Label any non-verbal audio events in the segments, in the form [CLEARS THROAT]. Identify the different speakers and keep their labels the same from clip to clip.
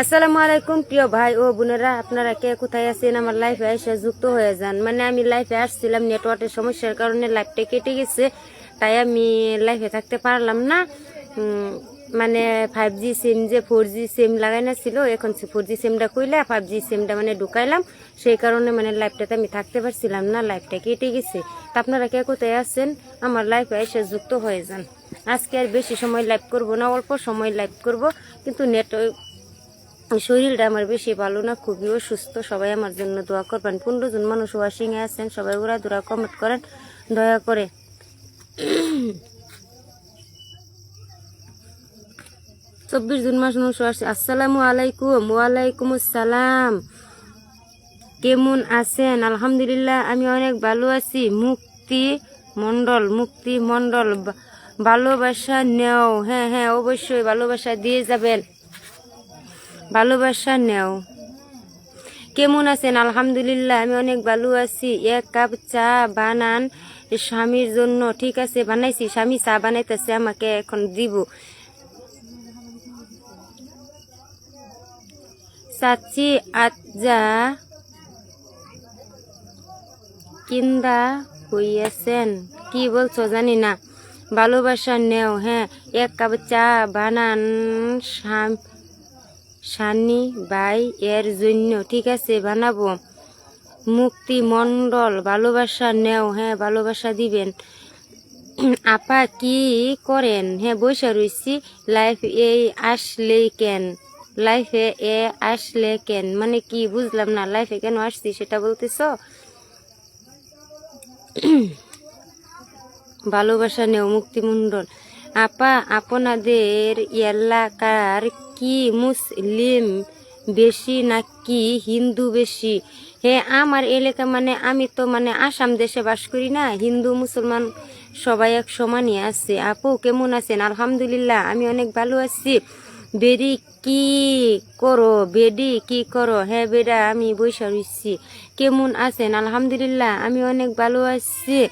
Speaker 1: আসসালামু আলাইকুম, প্রিয় ভাই ও বোনেরা। আপনারা কে কোথায় আছেন? আমার লাইফে এসে যুক্ত হয়ে যান। মানে আমি লাইফে আসছিলাম নেটওয়ার্কের সমস্যার কারণে লাইফটা কেটে গেছে। তাই আমি লাইফে থাকতে পারলাম না। মানে ফাইভ জি সিম যে ফোর জি সিম লাগাই না ছিল, এখন ফোর জি সিমটা কইলে ফাইভ জি সিমটা মানে ঢুকাইলাম। সেই কারণে মানে লাইফটাতে আমি থাকতে পারছিলাম না লাইফটা কেটে গেছে। তা আপনারা কে কোথায় আছেন? আমার লাইফে এসে যুক্ত হয়ে যান। আজকে আর বেশি সময় লাইভ করব না, অল্প সময় লাইভ করব। কিন্তু নেট শরীরটা আমার বেশি ভালো না, খুবই অসুস্থ। সবাই আমার জন্য দোয়া করবেন। পনেরো জন মানুষ ওয়াশিংয়ে আছেন, সবাই ওরা দোরা কমেন্ট করেন। দয়া করে। চব্বিশ জুন মাস মানুষ আসছে আসসালামু আলাইকুম, ওয়ালাইকুম আসসালাম। কেমন আছেন? আলহামদুলিল্লাহ, আমি অনেক ভালো আছি। মুক্তি মন্ডল মুক্তি মন্ডল বা- ভালোবাসা নেও। হ্যাঁ হ্যাঁ অবশ্যই ভালোবাসা দিয়ে যাবেন। ভালোবাসা নেও। কেমন আছেন? আলহামদুলিল্লাহ, আমি অনেক ভালো আছি। এক কাপ চা বানান স্বামীর জন্য। ঠিক আছে, বানাইছি। স্বামী চা বানাইতেছে, আমাকে এখন দিব। চাচি, আজ্জা কিন্দা হইয়াছেন? কি বলছো? জানি না। ভালোবাসা নেও হ্যাঁ। এক কাপ চা বানান স্বামী সানি বাই এর জন্য, ঠিক আছে, বানাবো। মুক্তি মন্ডল ভালোবাসা নেও হ্যাঁ ভালোবাসা দিবেন। আপা কি করেন? হ্যাঁ বসে রয়েছি লাইফ এই আসলে কেন? লাইফে এ আসলে কেন? মানে কি, বুঝলাম না, লাইফে কেন আসছি সেটা বলতেছ? ভালোবাসা নেও, মুক্তিমণ্ডল। আপা, আপনাদের এলাকার কি মুসলিম বেশি নাকি হিন্দু বেশি? হে, আমার এলাকা মানে আমি তো মানে আসাম দেশে বাস করি না, হিন্দু, মুসলমান সবাই এক সমানই আছে। আপু, কেমন আছেন? আলহামদুলিল্লাহ, আমি অনেক ভালো আছি। বেরি কি করো? বেডি কি করো? হ্যাঁ বেডা, আমি বৈশা রইছি। কেমন আছেন? আলহামদুলিল্লাহ, আমি অনেক ভালো আছি।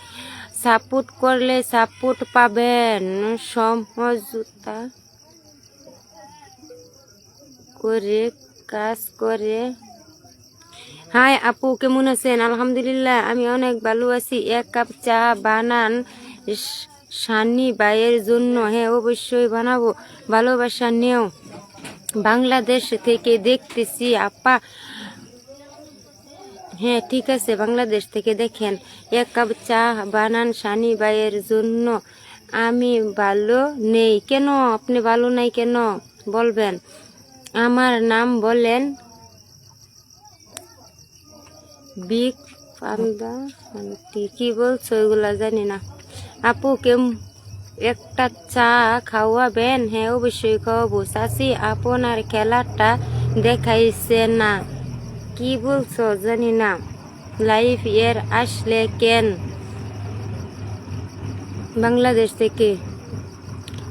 Speaker 1: সাপোর্ট করলে সাপোর্ট পাবেন। সমঝোতা করে, কাজ করে। হাই আপু, কেমন আছেন? আলহামদুলিল্লাহ, আমি অনেক ভালো আছি। এক কাপ চা বানান সানি বাইয়ের জন্য। হ্যাঁ অবশ্যই বানাবো। ভালোবাসা নেও। বাংলাদেশ থেকে দেখতেছি, আপা। হ্যাঁ ঠিক আছে, বাংলাদেশ থেকে দেখেন, এক কাপ চা বানান সানি বাইয়ের জন্য। আমি ভালো নেই। কেন? আপনি ভালো নাই কেন? বলবেন। আমার নাম বলেন বিগ পান্দা কি বলছো? এগুলা জানি না। আপু, কেম, একটা চা খাওয়াবেন? হ্যাঁ অবশ্যই খাওয়াবো। চাষি আপনার খেলাটা দেখাইছে না। কি বলছো জানি না। লাইফ এর আসলে কেন? বাংলাদেশ থেকে।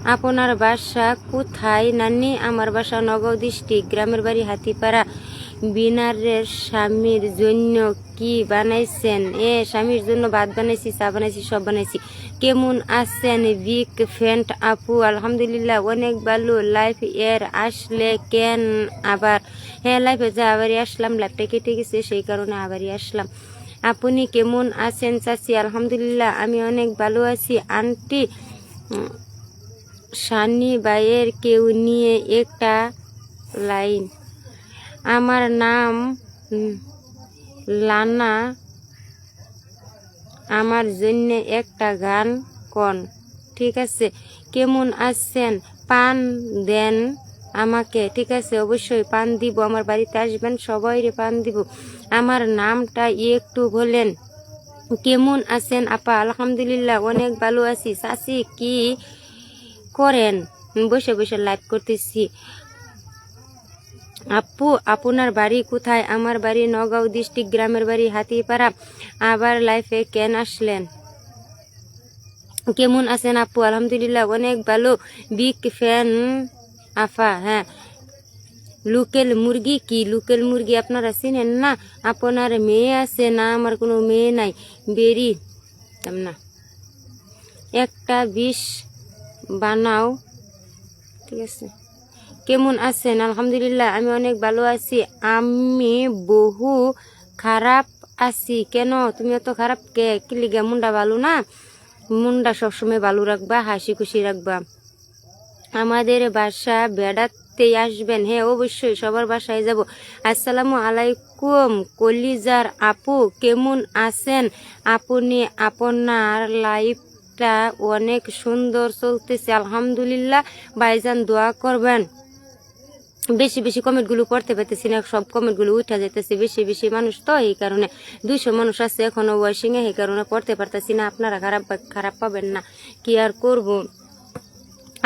Speaker 1: আপনার বাসা কোথায়? নানি, আমার বাসা নগাঁও ডিস্ট্রিক্ট, গ্রামের বাড়ি হাতিপাড়া। বিনারের স্বামীর জন্য কি বানাইছেন? এ, স্বামীর জন্য ভাত বানাইছি, চা বানাইছি, সব বানাইছি। কেমন আছেন বিগ ফ্যান্ট আপু? আলহামদুলিল্লাহ, অনেক ভালো। লাইফ এর আসলে কেন আবার? হ্যাঁ লাইফে যে আবারই আসলাম লাইফটা কেটে গেছে, সেই কারণে আবারই আসলাম। আপনি কেমন আছেন চাচি? আলহামদুলিল্লাহ, আমি অনেক ভালো আছি। আন্টি সানি বাইয়ের কেউ নিয়ে একটা লাইন। আমার নাম লানা। আমার জন্য একটা গান কন। ঠিক আছে? কেমন আছেন? পান দেন। আমাকে, ঠিক আছে, অবশ্যই পান দিব, আমার বাড়িতে আসবেন সবাই পান দিব। আমার নামটা একটু বলেন। কেমন আছেন আপা? আলহামদুলিল্লাহ, অনেক ভালো আছি। চাচি, কি করেন? বসে বসে লাইভ করতেছি। আপু, আপনার বাড়ি কোথায়? আমার বাড়ি নগাঁও ডিস্ট্রিক্ট, গ্রামের বাড়ি হাতিপাড়া। আবার লাইফে কেন আসলেন? কেমন আছেন আপু? আলহামদুলিল্লাহ, অনেক ভালো। বিগ ফ্যান আফা হ্যাঁ। লোকেল মুরগি কি? লোকেল মুরগি আপনারা চিনেন না? আপনার মেয়ে আছে না? আমার কোনো মেয়ে নাই। বেরি না। একটা বিষ বানাও। ঠিক আছে। কেমন আছেন? আলহামদুলিল্লাহ, আমি অনেক ভালো আছি। আমি বহু খারাপ আছি। কেন? তুমি এত খারাপ কে? কি লিগা? মুন্ডা ভালো না? মুন্ডা সবসময় ভালো রাখবা, হাসি খুশি রাখবা। আমাদের বাসা বেড়াতে আসবেন। হ্যাঁ অবশ্যই সবার বাসায় যাব। আসসালামু আলাইকুম, কলিজার আপু, কেমন আছেন? আপনি, আপনার লাইফটা অনেক সুন্দর চলতেছে। আলহামদুলিল্লাহ, ভাইজান দোয়া করবেন। বেশি বেশি কমেন্টগুলো পড়তে পারতেছি না, সব কমেন্টগুলো উঠা যেতেছে বেশি বেশি মানুষ তো এই কারণে। দুইশো মানুষ আছে এখনও ওয়াশিংয়ে এই কারণে পড়তে পারতেছি না। আপনারা খারাপ খারাপ পাবেন না। কি আর করব?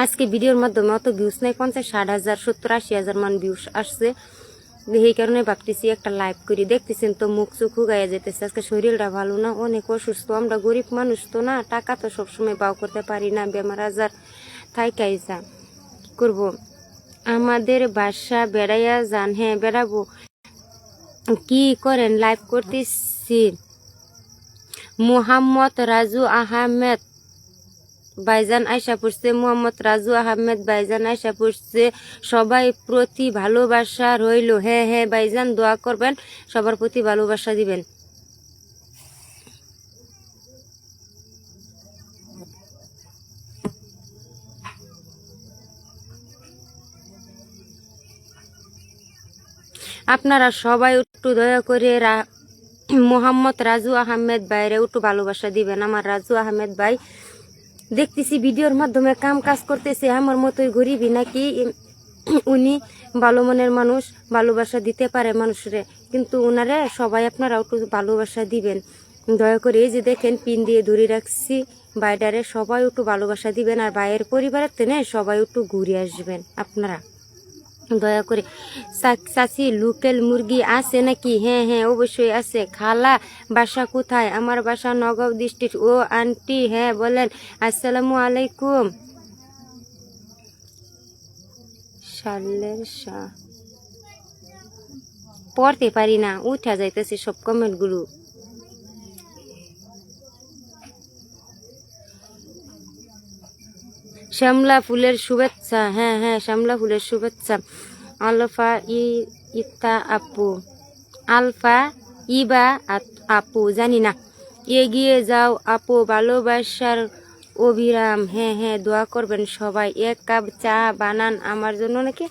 Speaker 1: আজকে ভিডিওর মাধ্যমে অত ভিউস নাই, পঞ্চাশ, ষাট হাজার, সত্তর, আশি হাজার মান ভিউস আসছে। এই কারণে ভাবতেছি একটা লাইভ করি। দেখতেছেন তো মুখ চুখ গায়ে যেতেছে আজকে শরীরটা ভালো না, অনেক অসুস্থ। আমরা গরিব মানুষ তো না, টাকা তো সবসময় পাও করতে পারি না, বেমার আজার থাইকাই যা কি করব? আমাদের বাসা বেড়াইয়া যান হ্যাঁ বেড়াবো। কি করেন? লাইভ করতেছি। মুহাম্মদ রাজু আহমেদ। বাইজান আয়সা পড়ছে, মোহাম্মদ রাজু আহমেদ বাইজান আয়সা পড়ছে। সবাই প্রতি ভালোবাসা রইল। হ্যাঁ হ্যাঁ বাইজান, দোয়া করবেন, সবার প্রতি ভালোবাসা দিবেন। আপনারা সবাই একটু দয়া করে মোহাম্মদ রাজু আহমেদ ভাইরে একটু ভালোবাসা দিবেন। আমার রাজু আহমেদ ভাই দেখতেছি ভিডিওর মাধ্যমে কাম কাজ করতেছে, আমার মতোই গরিবই নাকি? [CLEARS THROAT] উনি ভালো মনের মানুষ, ভালোবাসা দিতে পারে মানুষরে, কিন্তু ওনারে সবাই আপনারা একটু ভালোবাসা দিবেন। দয়া করে এই যে দেখেন, পিন দিয়ে ধরে রাখছি বাইডারে সবাই একটু ভালোবাসা দিবেন আর বাইরের পরিবারের তেনে সবাই একটু ঘুরে আসবেন, আপনারা। দয়া করে। চা- চাচি, লোকেল মুরগি আছে নাকি? হ্যাঁ হ্যাঁ অবশ্যই আছে। খালা বাসা কোথায়? আমার বাসা নগাঁও ডিস্ট্রিক্ট। ও আন্টি হ্যাঁ বলেন। আসসালামু আলাইকুম। সালের পড়তে পারি না। উঠা যাইতেছে সব কমেন্টগুলো শ্যামলা ফুলের শুভেচ্ছা হ্যাঁ হ্যাঁ শ্যামলা ফুলের শুভেচ্ছা। আলফা ই, ইতা আপু। আলফা ইবা আপু, জানি না। এগিয়ে যাও আপু, ভালোবাসার অভিরাম হ্যাঁ হ্যাঁ দোয়া করবেন সবাই। এক কাপ চা, বানান আমার জন্য নাকি?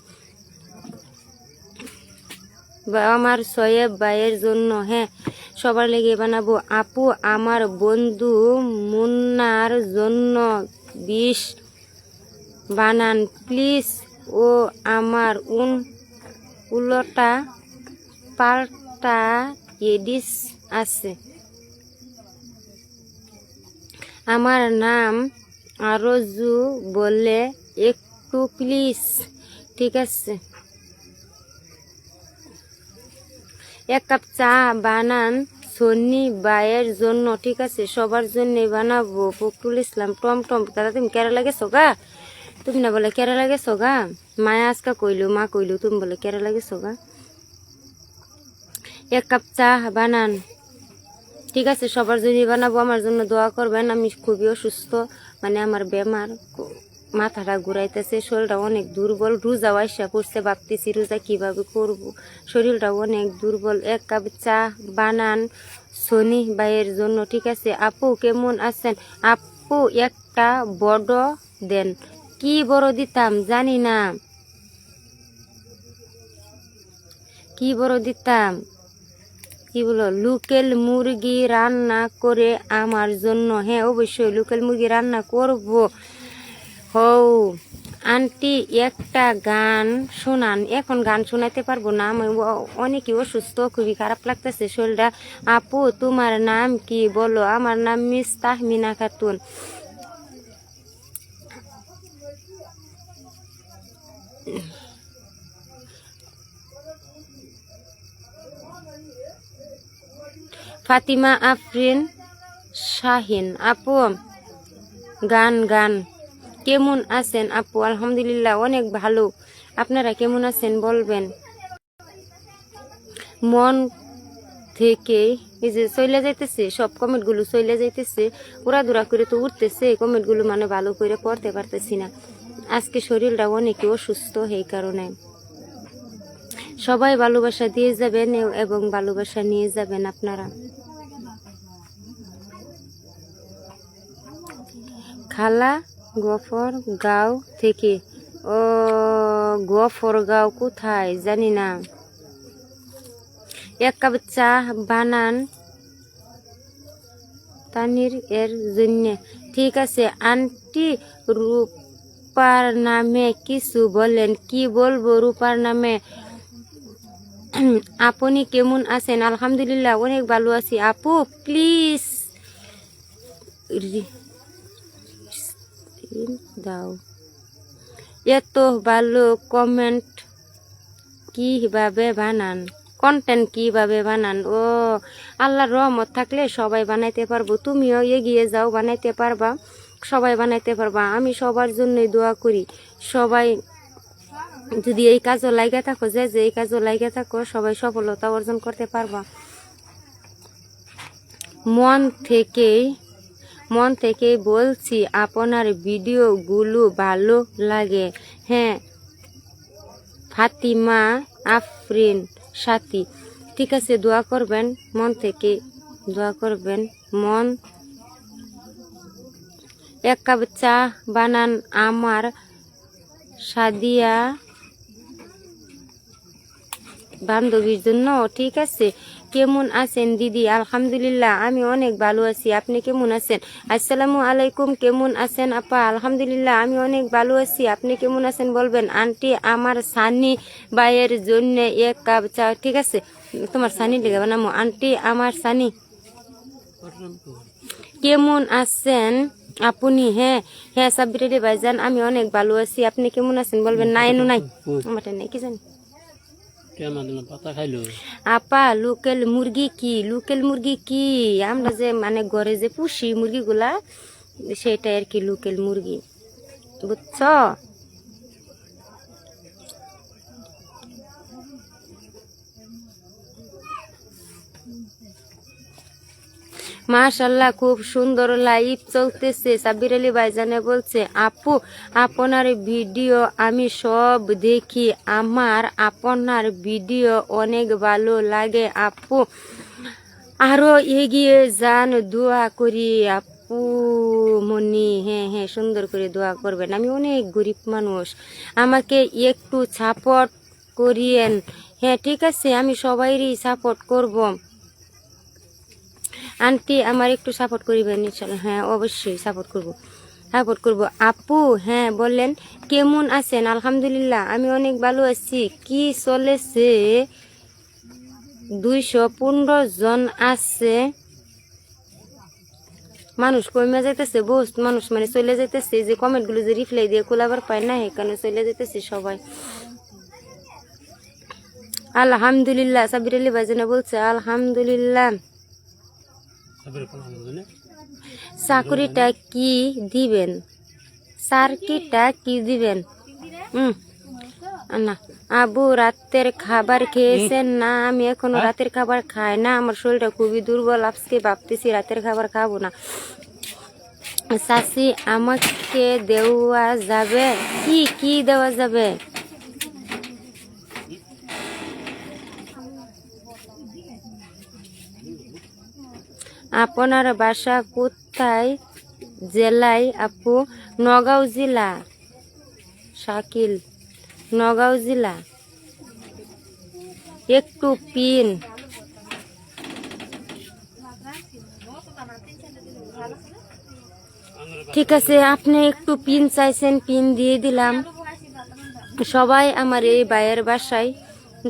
Speaker 1: আমার সয়েব ভাইয়ের জন্য হ্যাঁ সবার লেগে বানাবো। আপু, আমার বন্ধু মুন্নার জন্য বিষ বানান, প্লিজ। ও আমার উন, উলটা পাল্টা এডিস আছে। আমার নাম আরজু বলে একটু প্লিজ, ঠিক আছে? এক কাপ চা বানান সন্নি বায়ের জন্য, ঠিক আছে? সবার জন্য বানাবো ফখরুল ইসলাম। টম টম, দাদা তুমি কেরালা গেছো গা? তুমি না বলে কেরালা গেছো গা মায়া আজকা কইলো, মা কইলো, তুমি বলে কেরালা গেছো গা এক কাপ চা বানান। ঠিক আছে, সবার জন্য বানাবো, আমার জন্য দোয়া করবেন। আমি খুবই অসুস্থ মানে আমার বেমার মাথাটা ঘুরাইতেছে, শরীরটা অনেক দুর্বল। রোজা আইসা পড়ছে, ভাবতেছি রোজা কীভাবে করব? শরীরটা অনেক দুর্বল। এক কাপ চা বানান সনি ভাইয়ের জন্য, ঠিক আছে? আপু, কেমন আছেন? আপু, একটা বড় দেন। কি বড় দিতাম জানি না। কি বড় দিতাম? কি বলো, লোকেল মুরগি রান্না করে আমার জন্য। হ্যাঁ অবশ্যই লোকেল মুরগি রান্না করব। হও, আন্টি একটা গান শোনান। এখন গান শোনাতে পারব না, আমি অনেকই অসুস্থ, খুবই খারাপ লাগতেছে শরীরটা। আপু, তোমার নাম কি? বলো, আমার নাম মিস তাহমিনা খাতুন। ফাতিমা আফরিন শাহিন, আপু, গান গান। কেমন আছেন আপু? আলহামদুলিল্লাহ, অনেক ভালো। আপনারা কেমন আছেন বলবেন? মন থেকে এই যে চলে যাইতেছে, সব কমেন্টগুলো চলে যাইতেছে ওরা দূরা করে তো উঠতেছে, কমেন্টগুলো মানে ভালো করে পড়তে পারতেছি না। আজকে শরীরটা অনেক অসুস্থ এই কারণে। সবাই ভালোবাসা দিয়ে যাবেন এবং ভালোবাসা নিয়ে যাবেন আপনারা। খালা, গফর গাঁও থেকে। ও, গফর গাঁও কোথায়? জানি না। এক কাপ চা বানান তানির এর জন্য। ঠিক আছে, আন্টি রূপার নামে কিছু বলেন, কি বলব রূপার নামে? [CLEARS THROAT] আপনি কেমন আছেন? আলহামদুলিল্লাহ, অনেক ভালো আছি। আপু প্লিজ দাও। এত ভালো কমেন্ট কীভাবে বানান? কন্টেন্ট কীভাবে বানান? ও, আল্লাহর রহমত থাকলে সবাই বানাইতে পারব। তুমিও এগিয়ে যাও, বানাইতে পারবা। সবাই বানাইতে পারবা। আমি সবার জন্যই দোয়া করি, সবাই যদি এই কাজও লাইগা থাকো, যে যে এই কাজও লাইগা থাকো, সবাই সফলতা অর্জন করতে পারবা। মন থেকেই, মন থেকে বলছি, আপনার ভিডিওগুলো ভালো লাগে। হ্যাঁ ফাতিমা আফরিন সাথী, ঠিক আছে, দোয়া করবেন, মন থেকে দোয়া করবেন, মন এক কাপ চা, বানান আমার সাদিয়া বান্ধবীর জন্য, ঠিক আছে? কেমন আছেন দিদি? আলহামদুলিল্লাহ, আমি অনেক ভালো আছি। আপনি কেমন আছেন? আসসালামু আলাইকুম, কেমন আছেন আপা? আলহামদুলিল্লাহ, আমি অনেক ভালো আছি। আপনি কেমন আছেন বলবেন? আন্টি, আমার সানি বাইয়ের জন্য এক কাপ চা, ঠিক আছে? তোমার সানি লেগে বানামো। আন্টি, আমার সানি, কেমন আছেন? আপনি হ্যাঁ হ্যাঁ সাব্বির আলী ভাইজান আমি অনেক ভালো আছি। আপনি কেমন আছেন বলবেন? না এনু নাই। আমারটা নাই কি জানি?
Speaker 2: কেমন পাতা খাইলো?
Speaker 1: আপা লোকেল মুরগি কি? লোকেল মুরগি কি? আমরা যে মানে ঘরে যে পুষি মুরগিগুলা সেটা আর কি লোকেল মুরগি। বুঝছ? মাশাল্লাহ খুব সুন্দর লাইভ চলতেছে। সাবির আলী ভাইজানে বলছে, আপু, আপনার ভিডিও আমি সব দেখি। আমার আপনার ভিডিও অনেক ভালো লাগে, আপু। আরও এগিয়ে যান, দোয়া করি, আপু মনি। হ্যাঁ হ্যাঁ সুন্দর করে দোয়া করবেন। আমি অনেক গরিব মানুষ। আমাকে একটু সাপোর্ট করিয়েন। হ্যাঁ ঠিক আছে, আমি সবাইরই সাপোর্ট করব। আন্টি আমার একটু সাপোর্ট করিবেন হ্যাঁ অবশ্যই সাপোর্ট করব। সাপোর্ট করব। আপু হ্যাঁ বললেন, কেমন আছেন? আলহামদুলিল্লাহ, আমি অনেক ভালো আছি। কি চলেছে? দুইশো পনেরো জন আছে। মানুষ কমে যাইতেছে, বহুত মানুষ মানে চলে যাইতেছে। যে কমেন্টগুলো যে রিপ্লাই দিয়ে খোলাবার পায় না, এখানে চলে যাইতেছে সবাই। আলহামদুলিল্লাহ সাবির আলী ভাইজানে বলছে, আলহামদুলিল্লাহ। চাকরিটা কি দিবেন? সার্কিটা কি দিবেন? হুম না আবু রাতের খাবার খেয়েছেন না? আমি এখনও রাতের খাবার খাই না। আমার শরীরটা খুবই দুর্বল। আজকে ভাবতেছি রাতের খাবার খাব না। শাশি আমাকে দেওয়া যাবে? কি কি দেওয়া যাবে? আপনার বাসা কোথায়? জেলায় আপু? নগাঁও জেলা। শাকিল, নগাঁও জেলা। একটু পিন। ঠিক আছে, আপনি একটু পিন চাইছেন, পিন দিয়ে দিলাম। সবাই আমার এই বাইয়ের বাসায়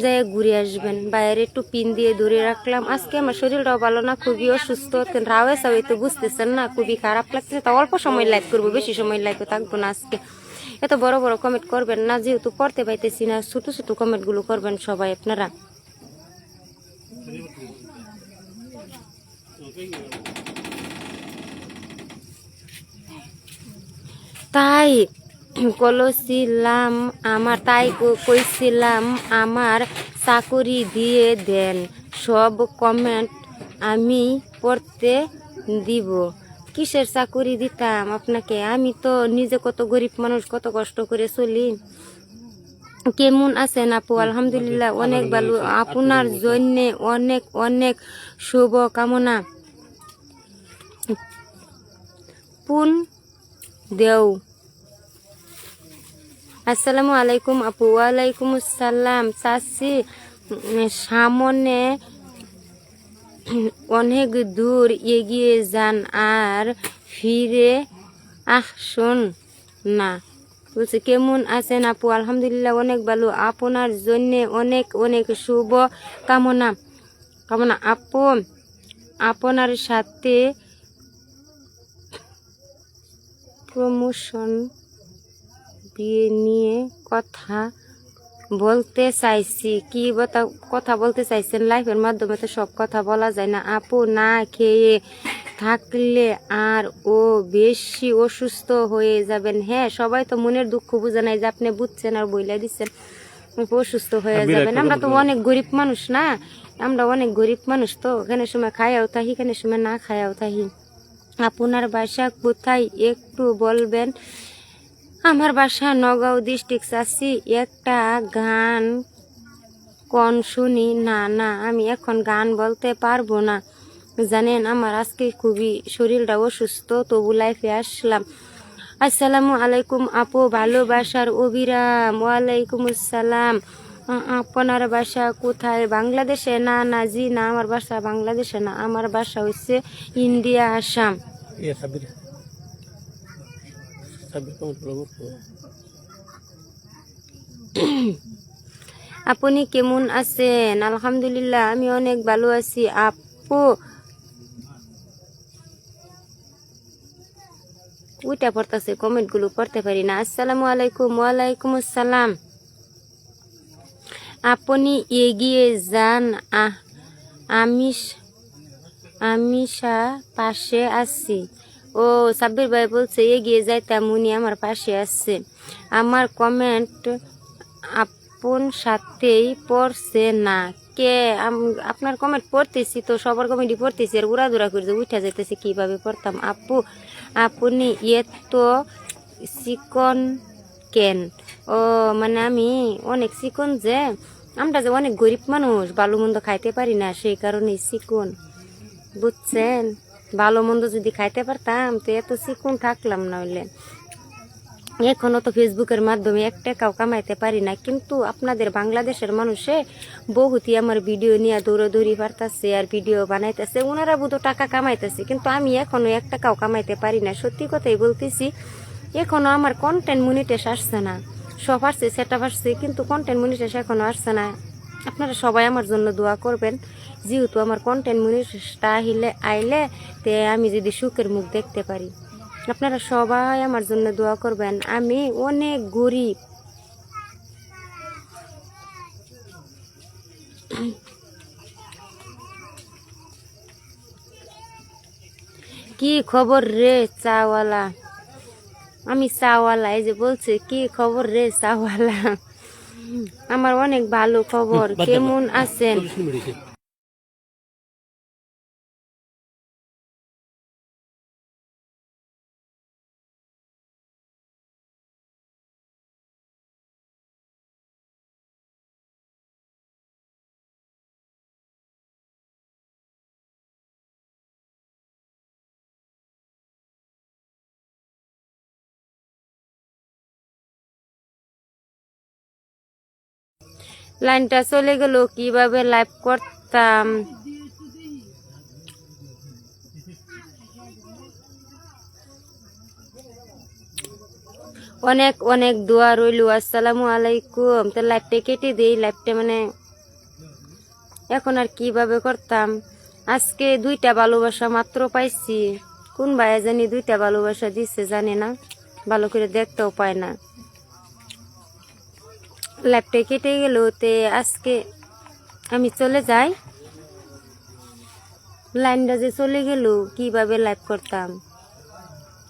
Speaker 1: যাই ঘুরে আসবেন। বাইরে একটু পিন দিয়ে দূরে রাখলাম। আজকে আমার শরীরটাও ভালো না, খুবই অসুস্থ। রাওয়ে সাওয়ে তো বুঝতেছেন না, খুবই খারাপ লাগছে তা অল্প সময় লাইক করব, বেশি সময় লাইক থাকব না আজকে। এত বড় বড় কমেন্ট করবেন না, যেহেতু পড়তে পাইতেছি না, ছোটো ছোটো কমেন্টগুলো করবেন সবাই আপনারা। তাই কলছিলাম আমার তাই কইছিলাম আমার চাকরি দিয়ে দেন সব কমেন্ট আমি পড়তে দিব। কিসের চাকুরি দিতাম আপনাকে? আমি তো নিজে কত গরিব মানুষ কত কষ্ট করে চলি। কেমন আছেন আপু? আলহামদুলিল্লাহ অনেক ভালো। আপনার জন্য অনেক অনেক শুভ কামনা পুন দেও। আসসালামু আলাইকুম আপু। ওয়ালাইকুম আসসালাম। উম, সামনে অনেক দূর এগিয়ে যান আর ফিরে আসুন না। বলছে কেমন আছেন আপু? আলহামদুলিল্লাহ অনেক ভালো। আপনার জন্য অনেক অনেক শুভ কামনা। কামনা আপু আপনার সাথে প্রমোশন বিয়ে নিয়ে কথা বলতে চাইছি। কি কথা বলতে চাইছেন? লাইফের মাধ্যমে তো সব কথা বলা যায় না। আপু না খেয়ে থাকলে আর ও বেশি অসুস্থ হয়ে যাবেন। হ্যাঁ সবাই তো মনের দুঃখ বুঝে নাই যে আপনি বুঝছেন আর বইলা দিচ্ছেন অসুস্থ হয়ে যাবেন। আমরা তো অনেক গরিব মানুষ না? আমরা অনেক গরিব মানুষ তো। এখানে সময় খায়াও থাকি এখানে সময় না খায়াও থাকি আপনার বাসা কোথায় একটু বলবেন? আমার বাসা নগাঁও ডিস্ট্রিক্ট আছি। একটা গান, কন শুনি? না না, আমি এখন গান বলতে পারব না। জানেন, আমার আজকে খুবই শরীরটা অসুস্থ, তবু লাইফে আসলাম। আসসালামু আলাইকুম আপু, ভালোবাসার অবিরাম। ওয়ালাইকুম আসসালাম। আপনার বাসা কোথায়? বাংলাদেশে? না না, জি, না, আমার বাসা বাংলাদেশে না। আমার বাসা হচ্ছে ইন্ডিয়া, আসাম
Speaker 2: ইয়ে সাবির সাবির কমেন্ট ফলো করতো
Speaker 1: আপনি কেমন আছেন? আলহামদুলিল্লাহ, আমি অনেক ভালো আছি। আপু ওইটা পড়তেছে কমেন্টগুলো পড়তে পারি না। আসসালামু আলাইকুম, ওয়ালাইকুম আসসালাম। আপনি এগিয়ে যান। আহ আমি আমিষা পাশে আছি। ও সাব্বির ভাই বলছে, এগিয়ে যাইতাম উনি আমার পাশে আছে। আমার কমেন্ট আপন সাথেই পড়ছে না। কে? আপনার কমেন্ট পড়তেছি তো, সবার কমেন্টই পড়তেছি। আর উড়াদুরা করে উঠা যাইতেছে, কীভাবে পড়তাম? আপু, আপনি এত চিকন কেন? ও মানে আমি অনেক চিকন যে, আমরা যে অনেক গরিব মানুষ, ভালো মন্দ খাইতে পারি না, সেই কারণে চিকন। বুঝছেন? ভালো মন্দ যদি খাইতে পারতাম, তো এত চিকন থাকলাম না হইলে এখনও তো ফেসবুকের মাধ্যমে এক টাকাও কামাইতে পারি না, কিন্তু আপনাদের বাংলাদেশের মানুষে বহুতই আমার ভিডিও নিয়ে দৌড়াদৌড়ি পারতাছে আর ভিডিও বানাইতেছে। ওনারা বুধ টাকা কামাইতেছে, কিন্তু আমি এখনও এক টাকাও কামাইতে পারি না। সত্যি কথাই বলতেছি, এখনও আমার কন্টেন্ট মনিটেস আসছে না। সব আসছে সেটা আসছে, কিন্তু কন্টেন্ট মনিটেস এখনও আসছে না। আপনারা সবাই আমার জন্য দোয়া করবেন। যেহেতু আমার কন্টেন্ট মনিটেসটা আহিলে আইলে তে আমি যদি সুখের মুখ দেখতে পারি। আপনারা সবাই আমার জন্য দোয়া করবেন। আমি অনেক গরিব। কি খবর রে চাওয়ালা? আমি চাওয়ালা এই যে বলছে কি খবর রে চাওয়ালা? আমার অনেক ভালো খবর। কেমন আছেন? লাইনটা চলে গেল, কীভাবে লাইভ করতাম? অনেক অনেক দোয়া রইল, আসসালামু আলাইকুম। তো লাইভটা কেটে দিই লাইভটা মানে এখন আর কীভাবে করতাম? আজকে দুইটা ভালোবাসা মাত্র পাইছি। কোন ভাইয়া জানি দুইটা ভালোবাসা দিচ্ছে জানি না। ভালো করে দেখতেও পায় না। লাইভটা কেটে গেল, তে আজকে আমি চলে যাই। লাইনটা যে চলে গেল, কীভাবে লাইভ করতাম?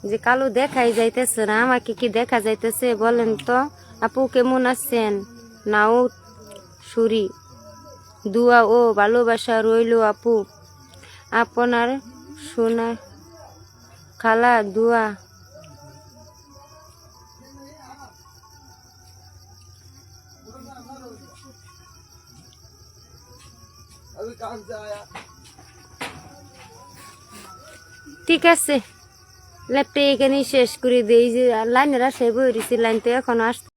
Speaker 1: যে কালো দেখাই যাইতেছে না, আমাকে কি দেখা যাইতেছে বলেন তো? আপু কেমন আছেন? নাও সুরি। দুয়া ও ভালোবাসা রইল আপু। আপনার শোনা খালা, দুয়া ঠিক আছে। ল্যাপটপ এখানেই শেষ করে দিই যে লাইনেরা আশায় বই লাইন তো এখনও আসছে